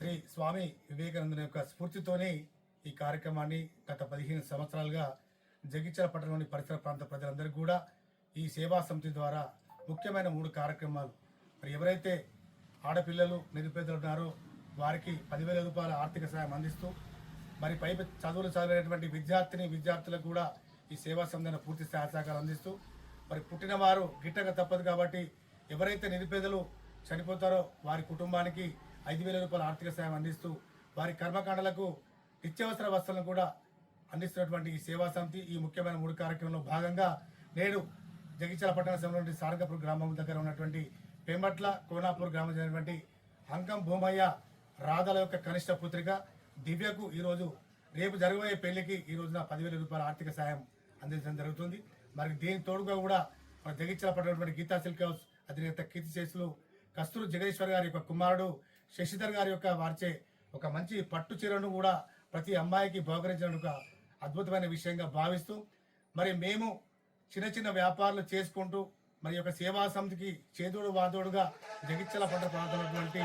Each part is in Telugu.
శ్రీ స్వామి వివేకానందుని యొక్క స్ఫూర్తితోనే ఈ కార్యక్రమాన్ని గత పదిహేను సంవత్సరాలుగా జగిత్యాల పట్టణంలోని పరిసర ప్రాంత ప్రజలందరికీ కూడా ఈ సేవా సమితి ద్వారా ముఖ్యమైన మూడు కార్యక్రమాలు. మరి ఎవరైతే ఆడపిల్లలు నిరుపేదలు ఉన్నారో వారికి పదివేల రూపాయల ఆర్థిక సాయం అందిస్తూ మరి పై చదువులు చదివేటువంటి విద్యార్థిని విద్యార్థులకు కూడా ఈ సేవా సంబంధమైన పూర్తి సహాయ సహకారం అందిస్తూ మరి పుట్టినవారు గిట్టక తప్పదు కాబట్టి ఎవరైతే నిరుపేదలు చనిపోతారో వారి కుటుంబానికి ఐదు వేల రూపాయల ఆర్థిక సాయం అందిస్తూ వారి కర్మకాండలకు నిత్యావసర వస్తువులను కూడా అందిస్తున్నటువంటి ఈ సేవా సమితి ఈ ముఖ్యమైన మూడు కార్యక్రమంలో భాగంగా నేడు జగిత్యాల పట్టణ సమయంలో సారంగపూర్ గ్రామం దగ్గర ఉన్నటువంటి పెంబట్ల కోనాపూర్ గ్రామం చెందినటువంటి అంకం భూమయ్య రాధల యొక్క కనిష్ట పుత్రిక దివ్యకు ఈరోజు రేపు జరగబోయే పెళ్ళికి ఈ రోజున పదివేల రూపాయల ఆర్థిక సాయం అందించడం జరుగుతుంది. మరి దీని తోడుగా కూడా మన జగిత్యాల పడినటువంటి గీతా సిల్క్ హౌస్ అధినేత కీర్తి చేసులు కస్తూరు జగదీశ్వర్ గారి యొక్క కుమారుడు శశిధర్ గారి యొక్క వారిచే ఒక మంచి పట్టు చీరను కూడా ప్రతి అమ్మాయికి బహుకరించడం ఒక అద్భుతమైన విషయంగా భావిస్తూ మరి మేము చిన్న చిన్న వ్యాపారాలు చేసుకుంటూ మరి యొక్క సేవా సమితికి చేదోడు వాదోడుగా జగిత్యాల పంట ప్రాంతమైనటువంటి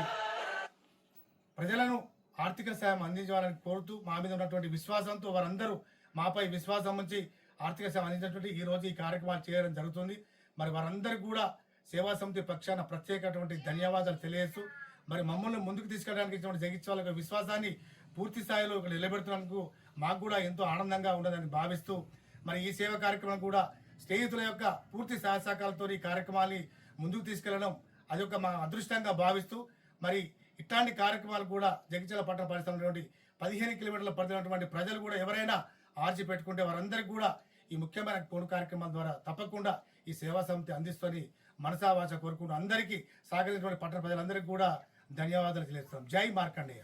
ప్రజలను ఆర్థిక సాయం అందించాలని కోరుతూ మా మీద ఉన్నటువంటి విశ్వాసంతో వారందరూ మాపై విశ్వాసం ఉంచి ఆర్థిక సాయం అందించినటువంటి ఈ రోజు ఈ కార్యక్రమాలు చేయడం జరుగుతుంది. మరి వారందరికీ కూడా సేవా సమితి పక్షాన ప్రత్యేకటువంటి ధన్యవాదాలు తెలియజేస్తూ మరి మమ్మల్ని ముందుకు తీసుకెళ్ళడానికి ఇచ్చినటువంటి జగిత్యాల విశ్వాసాన్ని పూర్తి స్థాయిలో నిలబెడుతున్నందుకు మాకు కూడా ఎంతో ఆనందంగా ఉండదని భావిస్తూ మరి ఈ సేవా కార్యక్రమం కూడా స్నేహితుల యొక్క పూర్తి సహసహకాలతో ఈ కార్యక్రమాన్ని ముందుకు తీసుకెళ్ళడం అది ఒక మా అదృష్టంగా భావిస్తూ మరి ఇట్లాంటి కార్యక్రమాలు కూడా జగిత్యాల పట్టణ పరిస్థితులు పదిహేను కిలోమీటర్ల పరిధిలో ప్రజలు కూడా ఎవరైనా ఆర్చి పెట్టుకుంటే వారందరికీ కూడా ఈ ముఖ్యమైన పొడు కార్యక్రమాల ద్వారా తప్పకుండా ఈ సేవా సమితి అందిస్తూని మనసావాచ కోరుకుంటూ అందరికీ సహకరించినటువంటి పట్టణ ప్రజలందరికీ కూడా ధన్యవాదాలు తెలియజేస్తాం జై మార్కండేయ.